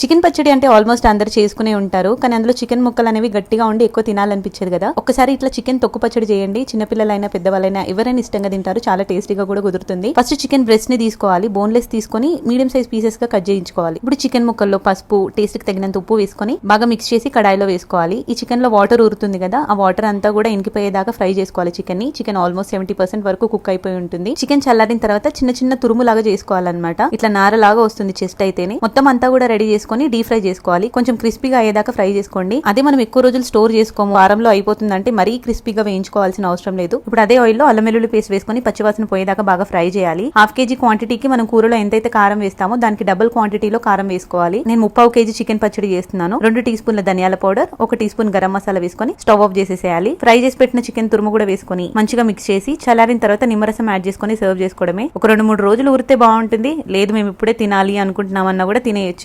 Chicken పచ్చడి అంటే almost అందరు చేసుకునే ఉంటారు కానీ అందులో చికెన్ ముక్కలు అనేవి గట్టిగా ఉండి ఎక్కువ తినాలనిపించేది కదా. ఒకసారి ఇట్లా చికెన్ తొక్కు పచ్చడి చేయండి. చిన్నపిల్లలైనా పెద్దవాళ్ళైనా ఎవరైనా ఇష్టంగా తింటారు చాలా టేస్టీగా కూడా కుదురుతుంది. ఫస్ట్ చికెన్ బ్రెస్ట్ని తీసుకోవాలి బోన్లెస్ తీసుకొని మీడియం సైజ్ పీసెస్గా కట్ చేయించుకోవాలి. ఇప్పుడు చికెన్ ముక్కల్లో పసుపు టేస్ట్కి తగినంత ఉప్పు వేసుకొని బాగా మిక్స్ చేసి కడాయిలో వేసుకోవాలి. ఈ చికెన్లో వాటర్ ఊరుతుంది కదా ఆ వాటర్ అంతా కూడా ఇంకిపోయేదాకా ఫ్రై చేసుకోవాలి చికెన్ని చికెన్ ఆల్మోస్ట్ సెవెంటీ పర్సెంట్ వరకు కుక్ అయిపోయి ఉంటుంది. చికెన్ చల్లారిన తర్వాత చిన్న చిన్న తురుము లాగా చేసుకోవాలన్నమాట. ఇట్లా నారలాగా వస్తుంది చెస్ట్ అయితేనే. మొత్తం అంతా కూడా రెడీ తీసుకొని డీప్ ఫ్రై చేసుకోవాలి. కొంచెం క్రిస్పీగా అయ్యేదాకా ఫ్రై చేసుకోండి. అదే మనం ఎక్కువ రోజులు స్టోర్ చేసుకోము. వారంలో అయిపోతుందంటే మరీ క్రిస్పీగా వేయించుకోవాల్సిన అవసరం లేదు. ఇప్పుడు అదే ఆయిల్లో అల్లం వెల్లుల్లి పేస్ట్ వేసుకొని పచ్చివాసన పోయేదాకా బాగా ఫ్రై చేయాలి. హాఫ్ కేజీ క్వాంటిటీకి మనం కూరలో ఎంతైతే కారం వేస్తామో దానికి డబుల్ క్వాంటిటీలో కారం వేసుకోవాలి. నేను ముప్పావు కేజీ చికెన్ పచ్చడి చేస్తున్నాను. రెండు టీ స్పూన్ల ధనియాల పౌడర్ ఒక టీ స్పూన్ గరం మసాలా వేసుకొని స్టవ్ ఆఫ్ చేసేసేయాలి. ఫ్రై చేసి పెట్టిన చికెన్ తురుము కూడా వేసుకొని మంచిగా మిక్స్ చేసి చల్లారిన తర్వాత నిమ్మరసం యాడ్ చేసుకొని సర్వ్ చేసుకోవడమే. ఒక రెండు మూడు రోజులు ఉరితే బాగుంటుంది. లేదు మేము ఇప్పుడే తినాలి అనుకుంటున్నామన్నా కూడా తినేయొచ్చు.